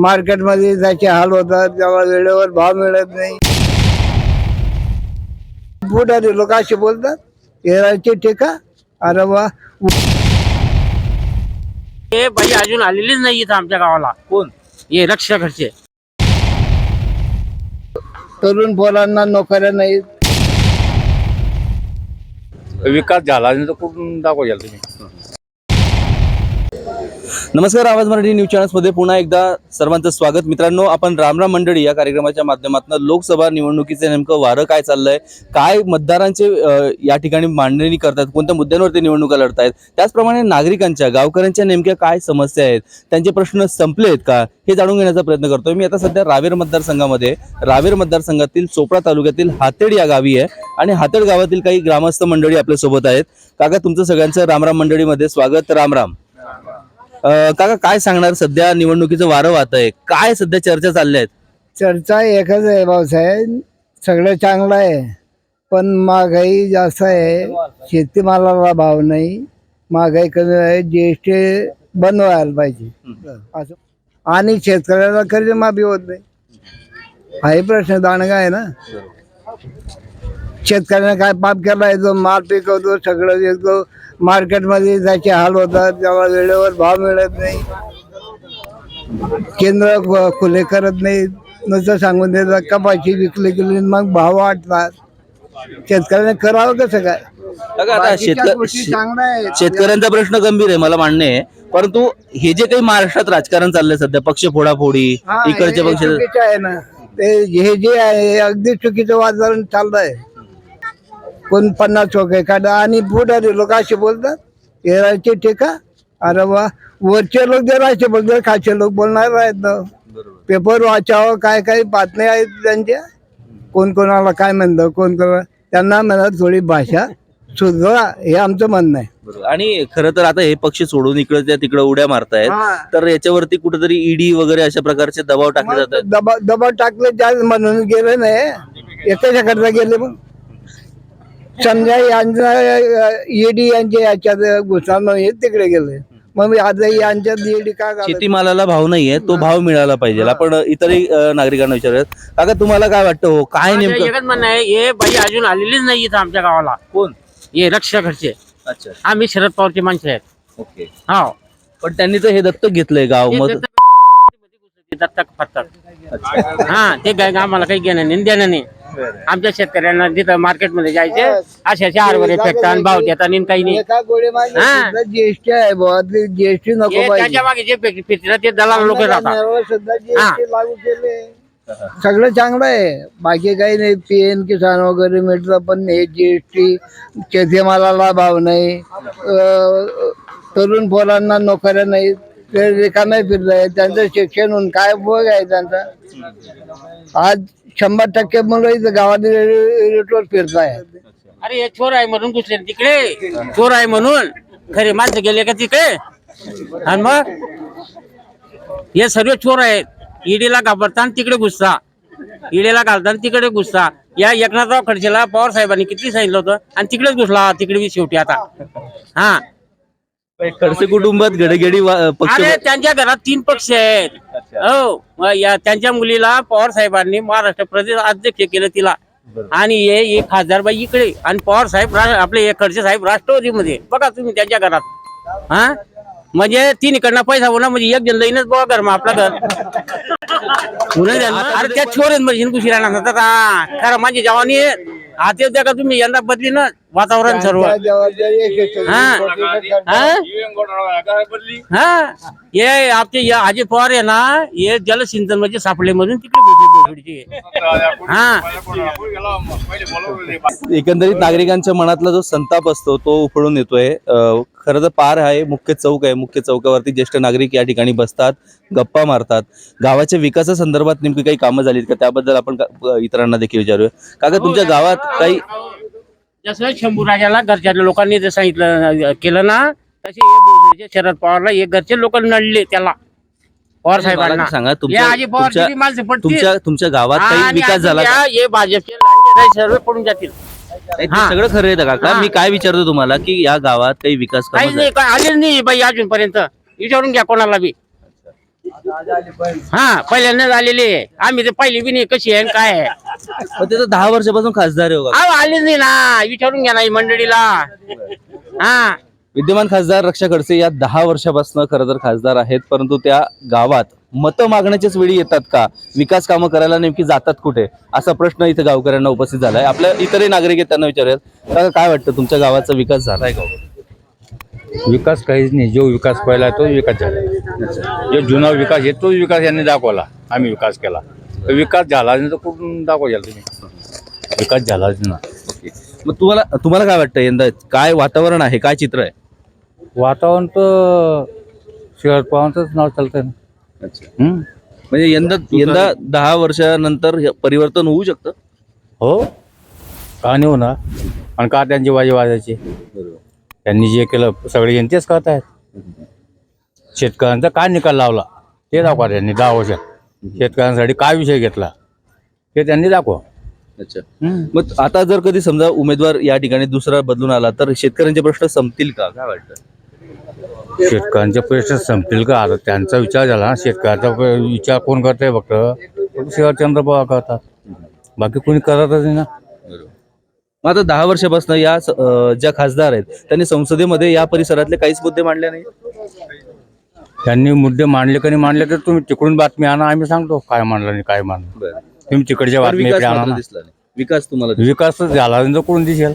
मार्केटमध्ये त्याचे हाल होतात तेव्हा वेळेवर भाव मिळत नाही. पुढारी लोक असे बोलतात येराची टीका अरे वा. हे बाई अजून आलेलीच नाही इथं आमच्या गावाला. कोण? हे रक्षकाचे तरुण पोरांना नोकऱ्या नाहीत. विकास झाला नाही तर कुठून दाखवायला तुम्ही? नमस्कार आवाज मराठी न्यूज चॅनल्समध्ये पुन्हा एकदा सर्वांचं स्वागत. मित्रांनो आपण रामराम मंडळी या कार्यक्रमाच्या माध्यमातून लोकसभा निवडणुकीचे नेमकं वारं काय चाललंय काय मतदारांचे या ठिकाणी मांडणी करतात कोणत्या मुद्द्यांवरती निवडणुका लढतायत त्याचप्रमाणे नागरिकांच्या गावकऱ्यांच्या नेमक्या काय समस्या आहेत त्यांचे प्रश्न संपले आहेत का हे जाणून घेण्याचा प्रयत्न करतोय. मी आता सध्या रावेर मतदारसंघामध्ये रावेर मतदारसंघातील चोपडा तालुक्यातील हातेड या गावी आहे आणि हातेड गावातील काही ग्रामस्थ मंडळी आपल्यासोबत आहेत. काका तुमचं सगळ्यांचं रामराम मंडळीमध्ये स्वागत. रामराम. काका काय सांगणार? सध्या निवडणुकीचं वारं वाहत आहे. काय सध्या चर्चा चालल्या आहेत? चर्चा एकच आहे भाऊसाहेब सगळं चांगलं आहे. पण महागाई जास्त आहे. शेतीमालाला भाव नाही. महागाई कमी आहे. जी एस टी बंद व्हायला पाहिजे. असं. आणि शेतकऱ्याला कर्जमाफी होत नाही. हाही प्रश्न दांडगा आहे ना? शेतकऱ्याने काय पाप केला आहे? जो माल पिकवतो सगळं विकतो. मार्केटमध्ये त्याचे हाल होतात तेव्हा वेळेवर भाव मिळत नाही. केंद्र खुले करत नाही. नुसतं सांगून देतात कपाशी विकली गेली मग भाव वाटतात शेतकऱ्याने करावं कसं काय? आता. शेतकऱ्यांचा प्रश्न गंभीर आहे मला मान्य आहे. परंतु हे जे काही महाराष्ट्रात राजकारण चाललंय सध्या पक्ष फोडाफोडी इकडचे पक्ष आहे ना. ते हे जे आहे हे अगदी चुकीचं वातावरण चाललंय. कोण पन्नास चौक एखादा आणि पुढारी लोक असे बोलतात येराची टीका अरे वा वरचे लोक जर असे बोलतात खालचे लोक बोलणार आहेत ना. पेपर वाचावं काय काही बातम्या आहेत त्यांच्या. कोण कोणाला काय म्हणतं कोण कोणाला. त्यांना म्हणत थोडी भाषा सुधारा. हे आमचं म्हणणं आहे. आणि खरं तर आता हे पक्ष सोडून इकडे त्या तिकडे उड्या मारतायत. हा. तर याच्यावरती कुठेतरी ईडी वगैरे अशा प्रकारचे दबाव टाकले जात आहेत दबा दबाव टाकले म्हणून गेले नाही. एकाच्या करता गेले मग. समजा यांचा ईडी यांच्या याच्यात घुसणार हे तिकडे गेले मग आता यांच्यात ईडी का घालत? शेतीमालाला भाव नाहीये तो भाव मिळाला पाहिजे. आपण इतरही अ, नागरिकांना विचारूयात. काका तुम्हाला काय वाटतं हो? काय माझं नेमकं? एकच म्हणणं आहे हे बाई अजून आलेलीच नाही इथं आमच्या गावाला. कोण? हे रक्षकाचे अच्छा. आम्ही शरद पवारची माणसं आहेत. ओके. हो पण त्यांनी तर हे दत्तक घेतलंय गाव मग दत्तक- फत्तक हा ते काय आम्हाला काही घेणं नाही देणं नाही. आमच्या शेतकऱ्यांना तिथं मार्केटमध्ये जायचे अशा चार वर फेकतात भाव देतात आणि काही नाही. एका. सुद्धा जीएसटी आहे बुवा. ते जीएसटी नको हे पाहिजे. त्याच्यामागे जे फिरतात ते दलाल लोक राहतात. अन्नधान्यावर सुद्धा. जीएसटी लागू केले. सगळं चांगलं आहे. बाकी काही नाही. पी एम किसान वगैरे मिळतं पण हे जीएसटी शेतीमालाला भाव नाही. अं, तरुण पोरांना नोकऱ्या नाही ते रिकामे फिरले त्यांचं शिक्षण होऊन काय उपयोग आहे त्यांचा? आज शंभर टक्के मुलं इथं गावात रेटवर फिरताय अरे हे चोर आहे म्हणून घुसले ना तिकडे. चोर आहे म्हणून. खरे माणसं गेले का तिकडे? आणि मग? हे सर्व चोर आहेत. ईडीला घाबरता आणि तिकडे घुसता. ईडीला घालताना तिकडे घुसता. या एकनाथराव खडसेला पवार साहेबांनी किती सांगितलं होतं? आणि तिकडेच घुसला तिकडे बी शेवटी आता. हा. खडसे कुटुंबात घडघडी वा- पक्ष अरे त्यांच्या घरात तीन पक्ष आहेत. हो मग या त्यांच्या मुलीला पवार साहेबांनी महाराष्ट्र प्रदेश अध्यक्ष केलं तिला. आणि हे एक खासदार बाई इकडे. आणि पवार साहेब रा- आपले हे खडसे साहेब राष्ट्रवादीमध्ये. बघा तुम्ही त्यांच्या घरात. हा? म्हणजे तीन इकडनं पैसा होणार म्हणजे एक जण लईनच बघा घर मग आपलं घर. अरे त्या छोर म्हणजे कुशी राहणार नसतात हा खरं माझी जवानी आहे. आता द्या का तुम्ही यंदा बदली ना वातावरण सर्व. हा. हा? आपले या अजय पवार आहे ना हे जलसिंचन म्हणजे सापडले मधून तिकडे हा. एकंदरीत नागरिकांच्या मनातला जो संताप असतो तो उफळून येतोय. खरं तर पार आहे मुख्य चौक आहे. मुख्य चौकावरती ज्येष्ठ नागरिक या ठिकाणी बसतात गप्पा मारतात. गावाच्या विकासासंदर्भात नेमकी काही कामं झालीत का? त्याबद्दल आपण इतरांना देखील विचारूया. काका तुमच्या गावात काही जसं शंभू राजाला घरच्या लोकांनी जे सांगितलं केलं ना तसे हे शरद पवारला हे घरचे लोक नडले त्याला. पवार साहेबांना. सांगा तुमच्या तुमच्या बी माणसं पडतील. तुमच्या तुमच्या गावात काही आणि विकास झाला का? हे भाजपचे लांडगे सर्व पडून जातील. नाही, ते हा. सगळं खरं आहे काका. हा. मी काय विचारतो तुम्हाला की या गावात काही विकास काहीच कामं नाही काय आलेच नाही बाई अजूनपर्यंत. विचारून घ्या कोणाला बी. हा पहिल्यांदाच आलेली आहे. आम्ही ते पहिली बी नाही कशी आहे आणि काय आहे. पण ते तर दहा वर्षापासून खासदार आहे हो का? अहो आलेच नाही ना. विचारून घ्या ना ही मंडळीला. हा. विद्यमान खासदार रक्षा खडसे या दहा वर्षापासून खरं तर खासदार आहेत परंतु त्या गावात मतं मागण्याच्याच वेळी येतात का? विकास कामं करायला नेमकी जातात कुठे? असा प्रश्न इथे गावकऱ्यांना उपस्थित झाला आहे आपल्या इतरही नागरिक आहेत त्यांना विचारूयात. का काय वाटतं तुमच्या गावाचा विकास झालाय का? विकास काहीच नाही. जो विकास पहिला तो विकास झाला. जो जुना विकास आहे तोच विकास यांनी दाखवला. आम्ही विकास केला. विकास झाला नाही तर कुठून दाखवायला तुम्ही? विकास झालाच ना मग तुम्हाला तुम्हाला काय वाटतं यंदा? काय वातावरण आहे? काय चित्र आहे? वातावरण तर शरद पवारांचंच नाव चालतंय ना. हम्म? म्हणजे यंदा यंदा दहा वर्षानंतर हे परिवर्तन होऊ शकतं? हो. का नाही होणार? आणि का त्यांची बाजी वाजायची? त्यांनी जे केलं सगळे जनतेच करत आहेत. शेतकऱ्यांचा काय निकाल लावला? ते दाखवा त्यांनी दहा वर्षात. शेतकऱ्यांसाठी काय विषय घेतला? ते त्यांनी दाखवा. अच्छा. मग आता जर कधी समजा उमेदवार या ठिकाणी दुसरा बदलून आला तर शेतकऱ्यांचे प्रश्न संपतील का? काय वाटतं? शेतकऱ्यांचे प्रश्न संपतील का? आता त्यांचा विचार झाला ना शेतकऱ्याचा प- विचार कोण करतंय फक्त? शरदचंद्र पवार करतात. बाकी कोणी करतच नाही ना. मग आता दहा वर्षापासून या स- अं, ज्या खासदार आहेत त्यांनी संसदेमध्ये या परिसरातले काहीच मुद्दे मांडले नाही त्यांनी मुद्दे मांडले का नाही मांडले तर तुम्ही तिकडून बातमी आणा आम्ही सांगतो काय मांडलं नाही काय मांडलं. तुम्ही तिकडच्या पण बातमी विकास इकडे आणा मात्र ना दिसला नाही. विकास तुम्हाला दिसला. विकास झाला नाही तर कोण दिसेल?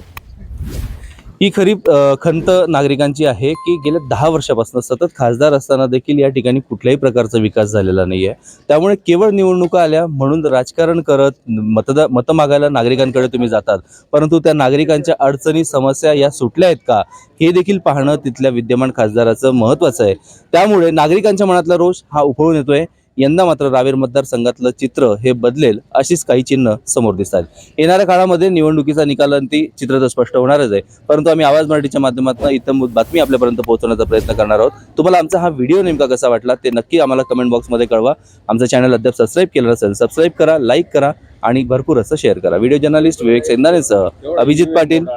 ही खरी अं, खंत नागरिकांची आहे की गेल्या दहा वर्षापासून सतत खासदार असताना देखील या ठिकाणी कुठल्याही प्रकारचा विकास झालेला नाहीये. त्यामुळे केवळ निवडणुका आल्या म्हणून राजकारण करत मतदा मतं मागायला नागरिकांकडे तुम्ही जातात. परंतु त्या नागरिकांच्या अडचणी समस्या या सुटल्या आहेत का? हे देखील पाहणं तिथल्या विद्यमान खासदाराचं महत्वाचं आहे. त्यामुळे नागरिकांच्या मनातला रोष हा उफळून येतोय. यंदा मात्र रावेर मतदारसंघातलं चित्र हे बदलेल अशीच काही चिन्ह समोर दिसतात. येणाऱ्या काळामध्ये निवडणुकीचा निकालांती चित्र तर स्पष्ट होणारच आहे. परंतु आम्ही आवाज मराठीच्या माध्यमातून इथं बातमी आपल्यापर्यंत पोहोचवण्याचा प्रयत्न करणार आहोत. तुम्हाला आमचा हा व्हिडिओ नेमका कसा वाटला ते नक्की आम्हाला कमेंट बॉक्समध्ये कळवा. आमचं चॅनल अद्याप सबस्क्राईब केलं नसेल सबस्क्राईब करा लाईक करा आणि भरपूर असं शेअर करा. व्हिडिओ जर्नलिस्ट विवेक सेंदानेसह अभिजित पाटील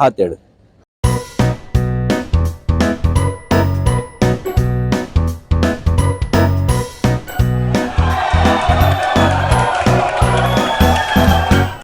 हातेड.